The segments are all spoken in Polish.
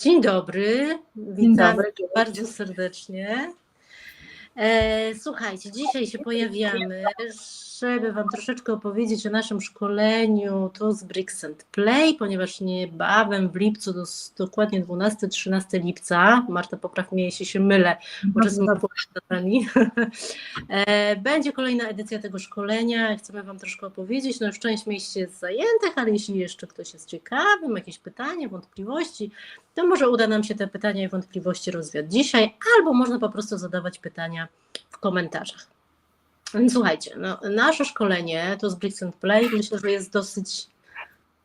Dzień dobry, witam dobry. bardzo serdecznie. E, Słuchajcie, dzisiaj się pojawiamy, żeby Wam troszeczkę opowiedzieć o naszym szkoleniu tu z Bricks and Play, ponieważ niebawem w lipcu, dos- dokładnie 12-13 lipca, Marta popraw mnie, jeśli się mylę, bo czasem Dobrze. datami, E, będzie kolejna edycja tego szkolenia, chcemy Wam troszkę opowiedzieć, no już część miejsc jest zajętych, ale jeśli jeszcze ktoś jest ciekawy, ma jakieś pytania, wątpliwości, to może uda nam się te pytania i wątpliwości rozwiać dzisiaj, albo można po prostu zadawać pytania w komentarzach. Słuchajcie, no, nasze szkolenie to z Bricks and Play. Myślę, że jest dosyć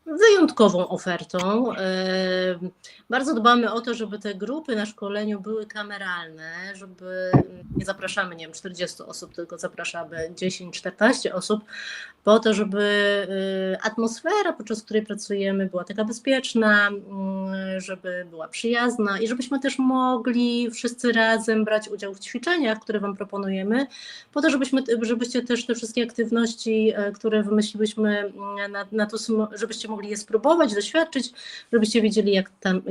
wyjątkową ofertą. E, Bardzo dbamy o to, żeby te grupy na szkoleniu były kameralne, żeby nie zapraszamy, nie wiem, 40 osób, tylko zapraszamy 10-14 osób, po to, żeby y, atmosfera, podczas której pracujemy, była taka bezpieczna, mm, żeby była przyjazna i żebyśmy też mogli wszyscy razem brać udział w ćwiczeniach, które Wam proponujemy, po to, żebyśmy, żebyście też te wszystkie aktywności, e, które wymyśliłyśmy mm, na, na to, żebyście mogli je spróbować, doświadczyć, żebyście wiedzieli, jak, tam,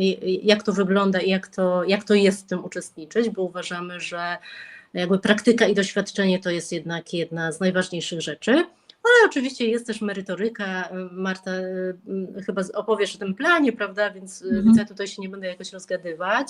jak to wygląda i jak to, jak to jest w tym uczestniczyć, bo uważamy, że jakby praktyka i doświadczenie to jest jednak jedna z najważniejszych rzeczy. Ale oczywiście jest też merytoryka. Marta, y, y, chyba opowiesz o tym planie, prawda? Więc, y, Mhm. więc ja tutaj się nie będę jakoś rozgadywać.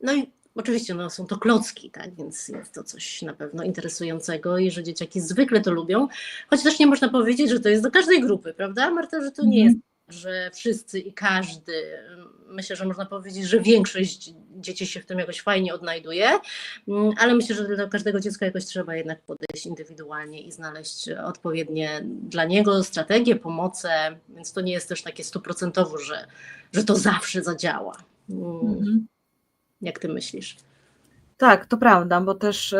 No i oczywiście no, są to klocki, tak? Więc jest to coś na pewno interesującego i że dzieciaki zwykle to lubią. Choć też nie można powiedzieć, że to jest do każdej grupy, prawda, Marta? Że to nie Mhm. jest że wszyscy i każdy, myślę, że można powiedzieć, że większość dzieci się w tym jakoś fajnie odnajduje, Mm, ale myślę, że do każdego dziecka jakoś trzeba jednak podejść indywidualnie i znaleźć odpowiednie dla niego strategie, pomoce, więc to nie jest też takie stuprocentowo, że, że to zawsze zadziała. Mm, Mhm. Jak ty myślisz? Tak, to prawda, bo też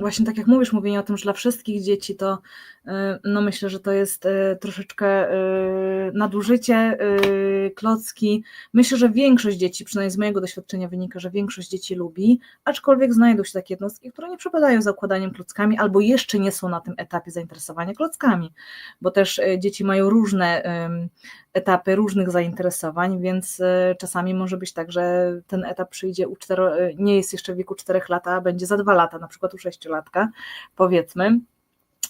właśnie tak jak mówisz, mówienie o tym, że dla wszystkich dzieci to y, no myślę, że to jest y, troszeczkę y, nadużycie, klocki. Myślę, że większość dzieci, przynajmniej z mojego doświadczenia wynika, że większość dzieci lubi, aczkolwiek znajdą się takie jednostki, które nie przepadają za układaniem klockami albo jeszcze nie są na tym etapie zainteresowania klockami, bo też dzieci mają różne etapy różnych zainteresowań, więc y, czasami może być tak, że ten etap przyjdzie u cztero, y, nie jest jeszcze w wieku 4 lat, a będzie za 2 lata, na przykład u 6-latka, powiedzmy.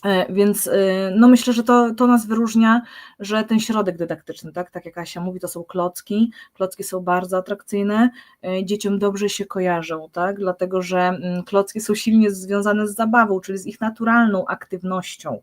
E, Więc no myślę, że to, to nas wyróżnia, że ten środek dydaktyczny, tak, tak jak Asia mówi, to są klocki. Klocki są bardzo atrakcyjne, e, dzieciom dobrze się kojarzą, tak, dlatego że mm, klocki są silnie związane z zabawą, czyli z ich naturalną aktywnością.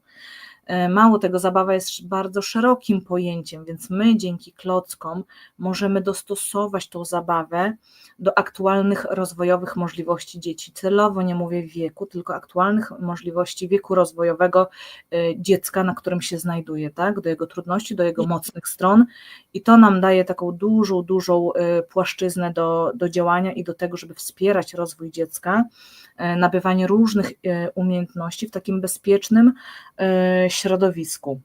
E, Mało tego, zabawa jest bardzo szerokim pojęciem, więc my dzięki klockom możemy dostosować tą zabawę do aktualnych rozwojowych możliwości dzieci. Celowo nie mówię wieku, tylko aktualnych możliwości wieku rozwojowego e, dziecka, na którym się znajduje, tak? do jego trudności, do jego mocnych stron. I to nam daje taką dużą, dużą e, płaszczyznę do, do działania i do tego, żeby wspierać rozwój dziecka, nabywanie różnych umiejętności w takim bezpiecznym środowisku.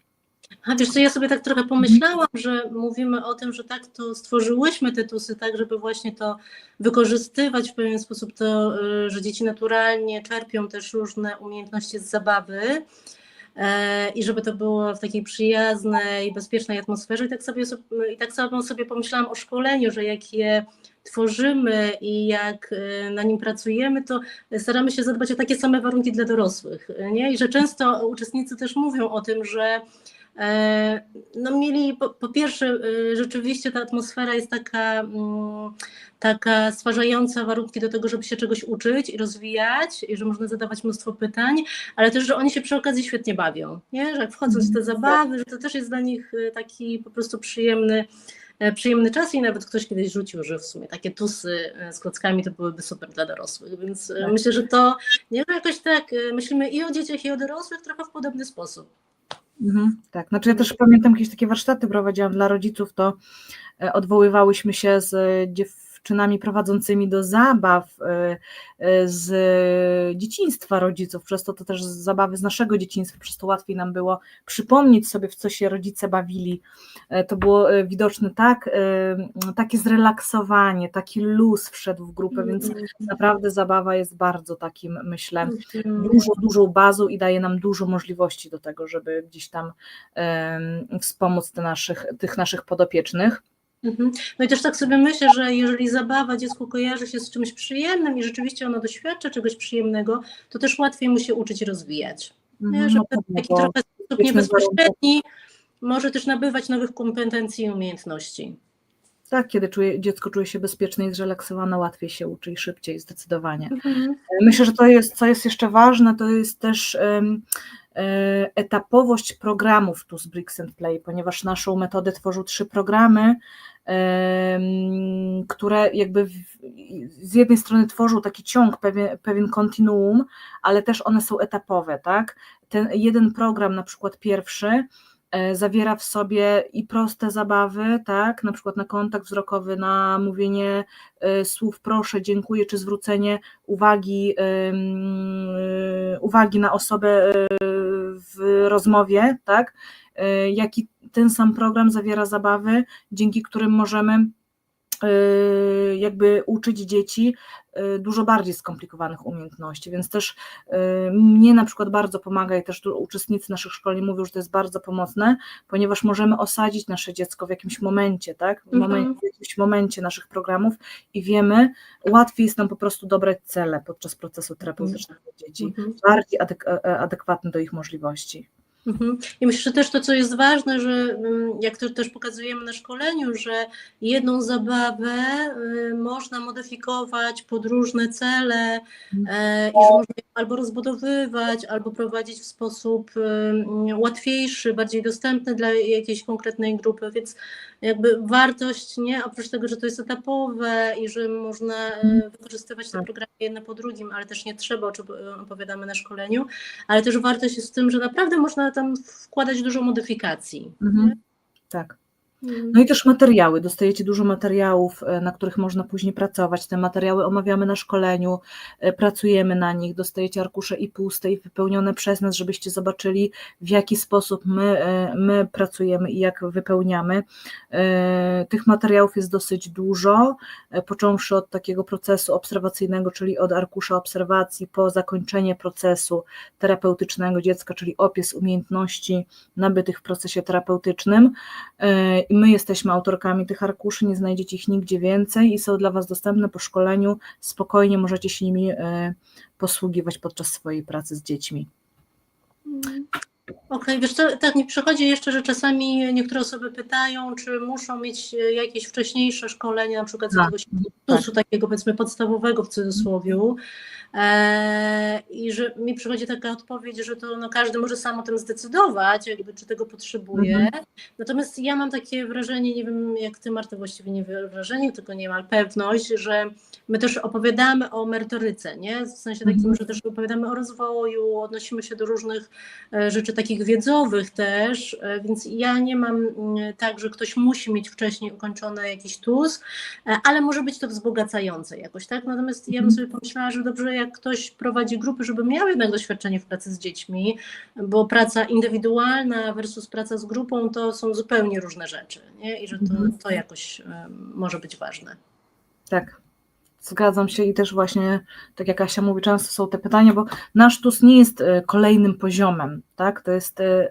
A wiesz co, ja sobie tak trochę pomyślałam, że mówimy o tym, że tak to stworzyłyśmy te tusy, tak żeby właśnie to wykorzystywać w pewien sposób, to, y, że dzieci naturalnie czerpią też różne umiejętności z zabawy e, i żeby to było w takiej przyjaznej, bezpiecznej atmosferze. I tak, sobie, i tak sobie pomyślałam o szkoleniu, że jak je tworzymy i jak y, na nim pracujemy, to staramy się zadbać o takie same warunki dla dorosłych. Nie? I że często uczestnicy też mówią o tym, że E, No mieli, po, po pierwsze, y, rzeczywiście ta atmosfera jest taka, mm, taka stwarzająca warunki do tego, żeby się czegoś uczyć i rozwijać, i że można zadawać mnóstwo pytań, ale też, że oni się przy okazji świetnie bawią, nie? że jak wchodzą w te zabawy, że to też jest dla nich taki po prostu przyjemny, e, przyjemny czas i nawet ktoś kiedyś rzucił, że w sumie takie tusy e, z klockami to byłyby super dla dorosłych, więc e, Tak. myślę, że to nie, że jakoś tak e, myślimy i o dzieciach i o dorosłych trochę w podobny sposób. Mhm, tak, znaczy ja też pamiętam jakieś takie warsztaty prowadziłam dla rodziców, to e, odwoływałyśmy się z dziew, dziewczynami prowadzącymi do zabaw e, e, z dzieciństwa rodziców, przez to to też z zabawy z naszego dzieciństwa, przez to łatwiej nam było przypomnieć sobie, w co się rodzice bawili. E, To było e, widoczne tak, e, takie zrelaksowanie, taki luz wszedł w grupę, więc naprawdę zabawa jest bardzo takim, myślę, dużo, dużą bazą i daje nam dużo możliwości do tego, żeby gdzieś tam wspomóc te naszych, tych naszych podopiecznych. Mhm. No i też tak sobie myślę, że jeżeli zabawa dziecku kojarzy się z czymś przyjemnym i rzeczywiście ono doświadcza czegoś przyjemnego, to też łatwiej mu się uczyć rozwijać. Mhm, Że w taki trochę sposób niebezpośredni może też nabywać nowych kompetencji i umiejętności. Tak, kiedy czuje, dziecko czuje się bezpieczne i zrelaksowane, łatwiej się uczy i szybciej, zdecydowanie. Mhm. Myślę, że to jest, co jest jeszcze ważne, to jest też e, etapowość programów tu z Bricks and Play, ponieważ naszą metodę tworzył trzy programy, które jakby z jednej strony tworzą taki ciąg, pewien, pewien kontinuum, ale też one są etapowe, tak? Ten jeden program, na przykład pierwszy, e, zawiera w sobie i proste zabawy, tak, na przykład na kontakt wzrokowy, na mówienie e, słów proszę, dziękuję, czy zwrócenie uwagi, e, uwagi na osobę e, w rozmowie, tak, e, jak i ten sam program zawiera zabawy, dzięki którym możemy jakby uczyć dzieci e, dużo bardziej skomplikowanych umiejętności, więc też e, mnie na przykład bardzo pomaga i też uczestnicy naszych szkoleń mówią, że to jest bardzo pomocne, ponieważ możemy osadzić nasze dziecko w jakimś momencie, tak? W, Mhm. momencie, w jakimś momencie naszych programów i wiemy, łatwiej jest nam po prostu dobrać cele podczas procesu terapeutycznego dzieci, Mhm. bardziej adek- e, adekwatne do ich możliwości. Mhm. I myślę, że też to, co jest ważne, że mm, jak to też pokazujemy na szkoleniu, że jedną zabawę y, można modyfikować pod różne cele e, i że można albo rozbudowywać, albo prowadzić w sposób y, łatwiejszy, bardziej dostępny dla jakiejś konkretnej grupy, więc jakby wartość, nie, oprócz tego, że to jest etapowe i że można e, wykorzystywać te Tak. programy jedne po drugim, ale też nie trzeba, o czym opowiadamy na szkoleniu, ale też wartość jest w tym, że naprawdę można tam wkładać dużo modyfikacji. Mhm. Tak. Mm. No i też materiały. Dostajecie dużo materiałów, e, na których można później pracować. Te materiały omawiamy na szkoleniu, e, pracujemy na nich. Dostajecie arkusze i puste, i wypełnione przez nas, żebyście zobaczyli, w jaki sposób my, e, my pracujemy i jak wypełniamy. Tych materiałów jest dosyć dużo, począwszy od takiego procesu obserwacyjnego, czyli od arkusza obserwacji, po zakończenie procesu terapeutycznego dziecka, czyli opis umiejętności nabytych w procesie terapeutycznym. My jesteśmy autorkami tych arkuszy, nie znajdziecie ich nigdzie więcej i są dla Was dostępne po szkoleniu. Spokojnie możecie się nimi e, posługiwać podczas swojej pracy z dziećmi. Okej, wiesz co, tak mi przychodzi jeszcze, że czasami niektóre osoby pytają, czy muszą mieć e, jakieś wcześniejsze szkolenie, na przykład z Tak, jakiegoś tak. kursu takiego powiedzmy podstawowego w cudzysłowie. E, I że mi przychodzi taka odpowiedź, że to no, każdy może sam o tym zdecydować, jakby czy tego potrzebuje. Mhm. Natomiast ja mam takie wrażenie, nie wiem jak ty Marta, właściwie nie wrażenie, tylko nie mam pewność, że my też opowiadamy o merytoryce, nie? W sensie takim, Mhm. że też opowiadamy o rozwoju, odnosimy się do różnych e, rzeczy takich wiedzowych też, e, więc ja nie mam mm, tak, że ktoś musi mieć wcześniej ukończony jakiś TUS, e, ale może być to wzbogacające jakoś, tak? Natomiast ja bym Mhm. sobie pomyślała, że dobrze jak ktoś prowadzi grupy, żeby miał jednak doświadczenie w pracy z dziećmi, bo praca indywidualna versus praca z grupą to są zupełnie różne rzeczy, nie? I że to, Mhm. to jakoś może być ważne. Tak. Zgadzam się i też właśnie, tak jak Asia mówi, często są te pytania, bo nasz TUS nie jest e, kolejnym poziomem, tak? To jest e,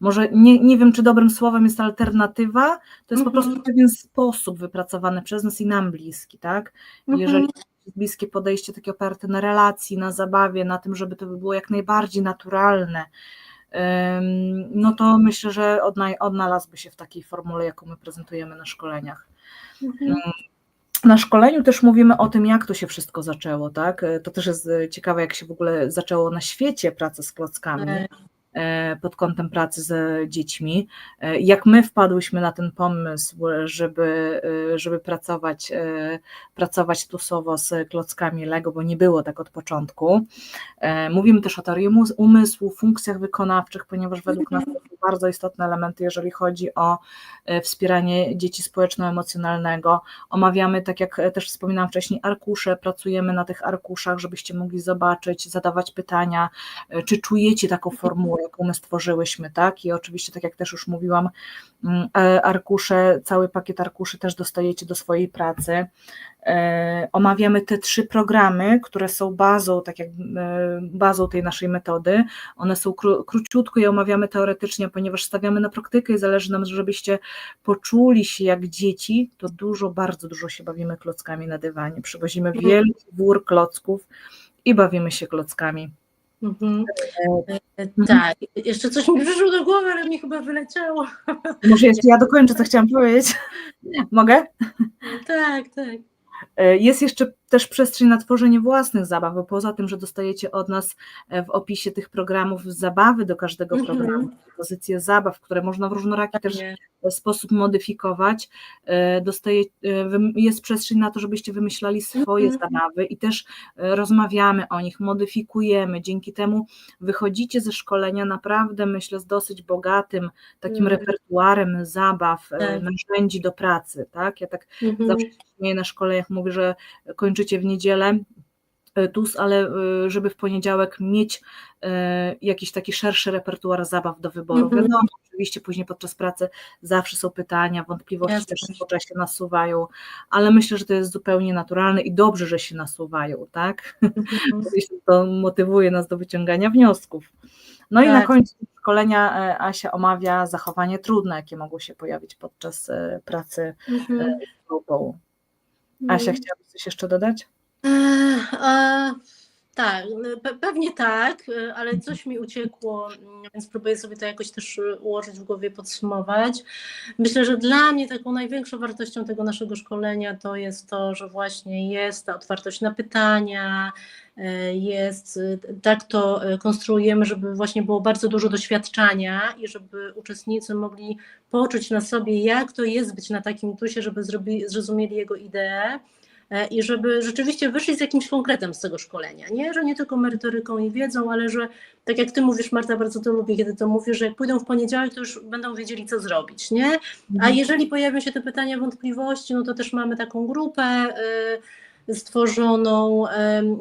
może nie, nie wiem, czy dobrym słowem jest alternatywa, to jest po Mhm. prostu pewien sposób wypracowany przez nas i nam bliski, tak? Jeżeli jest bliskie podejście takie oparte na relacji, na zabawie, na tym, żeby to było jak najbardziej naturalne, no to myślę, że odna- odnalazłby się w takiej formule, jaką my prezentujemy na szkoleniach. Mhm. Na szkoleniu też mówimy o tym, jak to się wszystko zaczęło, tak? To też jest e, ciekawe, jak się w ogóle zaczęło na świecie praca z klockami E, e, pod kątem pracy z dziećmi. E, Jak my wpadłyśmy na ten pomysł, żeby, e, żeby pracować, e, pracować tusowo z klockami Lego, bo nie było tak od początku. E, Mówimy też o teorii umysłu, funkcjach wykonawczych, ponieważ według nas to są bardzo istotne elementy, jeżeli chodzi o e, wspieranie dzieci społeczno-emocjonalnego. Omawiamy, tak jak też wspominałam wcześniej, arkusze, pracujemy na tych arkuszach, żebyście mogli zobaczyć, zadawać pytania, e, czy czujecie taką formułę, jaką my stworzyłyśmy, tak? I oczywiście, tak jak też już mówiłam, mm, e, arkusze, cały pakiet arkuszy też dostajecie do swojej pracy. E, Omawiamy te trzy programy, które są bazą, tak jak e, bazą tej naszej metody. One są kró- króciutko i omawiamy teoretycznie, ponieważ stawiamy na praktykę i zależy nam, żebyście poczuli się jak dzieci, to dużo, bardzo dużo się bawimy klockami na dywanie. Przywozimy Mhm. wielki wór klocków i bawimy się klockami. Mhm. E, Tak, jeszcze coś mi przyszło do głowy, ale mi chyba wyleciało. Może jeszcze ja dokończę, co chciałam powiedzieć. Mogę? Tak, tak. E, Jest jeszcze też przestrzeń na tworzenie własnych zabaw, bo poza tym, że dostajecie od nas e, w opisie tych programów zabawy do każdego Mhm. programu, pozycje zabaw, które można w różnoraki też Nie. sposób modyfikować. E, Dostaje, e, jest przestrzeń na to, żebyście wymyślali swoje Mhm. zabawy i też rozmawiamy o nich, modyfikujemy. Dzięki temu wychodzicie ze szkolenia naprawdę, myślę, z dosyć bogatym takim Mhm. repertuarem zabaw, Tak. narzędzi do pracy. Tak? Ja tak Mhm. zawsze na szkoleniach, mówię, że kończycie w niedzielę e, TUS, ale e, żeby w poniedziałek mieć e, jakiś taki szerszy repertuar zabaw do wyboru. Mhm. Wiadomo, oczywiście później podczas pracy zawsze są pytania, wątpliwości Jasne. też po czasie nasuwają, ale myślę, że to jest zupełnie naturalne i dobrze, że się nasuwają, tak? Mhm. To motywuje nas do wyciągania wniosków. No i na Tak. końcu szkolenia Asia omawia zachowanie trudne, jakie mogą się pojawić podczas pracy Mhm. z grupą. Asia, Mhm. chciałabyś coś jeszcze dodać? Tak, pe- pewnie tak, e, ale coś mi uciekło, mm, więc próbuję sobie to jakoś też e, ułożyć w głowie, podsumować. Myślę, że dla mnie taką największą wartością tego naszego szkolenia to jest to, że właśnie jest ta otwartość na pytania, e, jest, tak to konstruujemy, żeby właśnie było bardzo dużo doświadczania i żeby uczestnicy mogli poczuć na sobie, jak to jest być na takim tusie, żeby zrozumieli jego ideę i żeby rzeczywiście wyszli z jakimś konkretem z tego szkolenia, nie? Że nie tylko merytoryką i wiedzą, ale że tak jak ty mówisz, Marta, bardzo to lubię, kiedy to mówisz, że jak pójdą w poniedziałek, to już będą wiedzieli, co zrobić, nie? A jeżeli pojawią się te pytania, wątpliwości, no to też mamy taką grupę y, stworzoną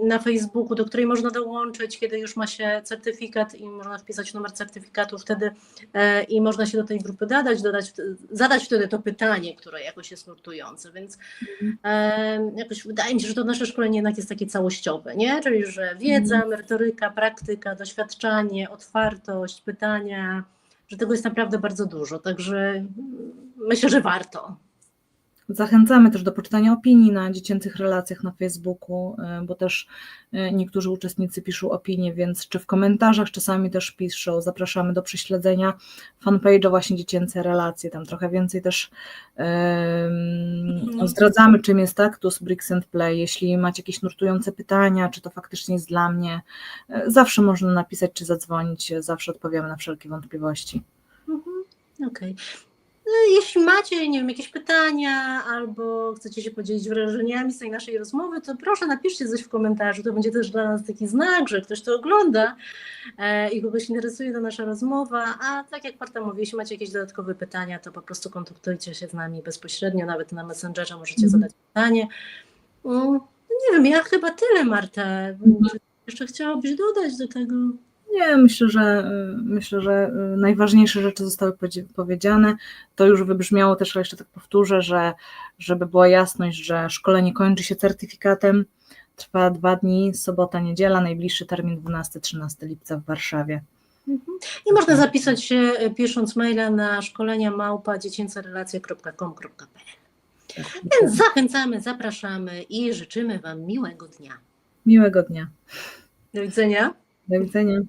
na Facebooku, do której można dołączyć, kiedy już ma się certyfikat i można wpisać numer certyfikatu wtedy e, i można się do tej grupy dodać, dodać, zadać wtedy to pytanie, które jakoś jest nurtujące, więc jakoś wydaje mi się, że to nasze szkolenie jednak jest takie całościowe, nie? Czyli, że wiedza, merytoryka, praktyka, doświadczanie, otwartość, pytania, że tego jest naprawdę bardzo dużo, także mm, myślę, że warto. Zachęcamy też do poczytania opinii na dziecięcych relacjach na Facebooku, e, bo też e, niektórzy uczestnicy piszą opinie, więc czy w komentarzach czasami też piszą. Zapraszamy do prześledzenia fanpage'a właśnie dziecięce relacje. Tam trochę więcej też em, zdradzamy, czym jest Taktus Bricks and Play. Jeśli macie jakieś nurtujące pytania, czy to faktycznie jest dla mnie, e, zawsze można napisać czy zadzwonić, zawsze odpowiemy na wszelkie wątpliwości. Mhm, Okej. No, Jeśli macie, nie wiem, jakieś pytania albo chcecie się podzielić wrażeniami z tej naszej rozmowy, to proszę napiszcie coś w komentarzu. To będzie też dla nas taki znak, że ktoś to ogląda e, i kogoś interesuje ta nasza rozmowa. A tak jak Marta mówi, jeśli macie jakieś dodatkowe pytania, to po prostu kontaktujcie się z nami bezpośrednio, nawet na Messengerze możecie Mhm. zadać pytanie. Mm, Nie wiem, ja chyba tyle, Marta. Czy jeszcze chciałabyś dodać do tego? Nie, myślę, że y, myślę, że y, najważniejsze rzeczy zostały powiedziane. To już wybrzmiało też, ale jeszcze tak powtórzę, że żeby była jasność, że szkolenie kończy się certyfikatem. Trwa dwa dni, sobota, niedziela, najbliższy termin 12-13 lipca w Warszawie. Mhm. I można zapisać się e, pisząc maila na szkolenia małpa dziecięcerelacje.com.pl. Więc zachęcamy, zapraszamy i życzymy Wam miłego dnia. Miłego dnia. Do widzenia. Do widzenia.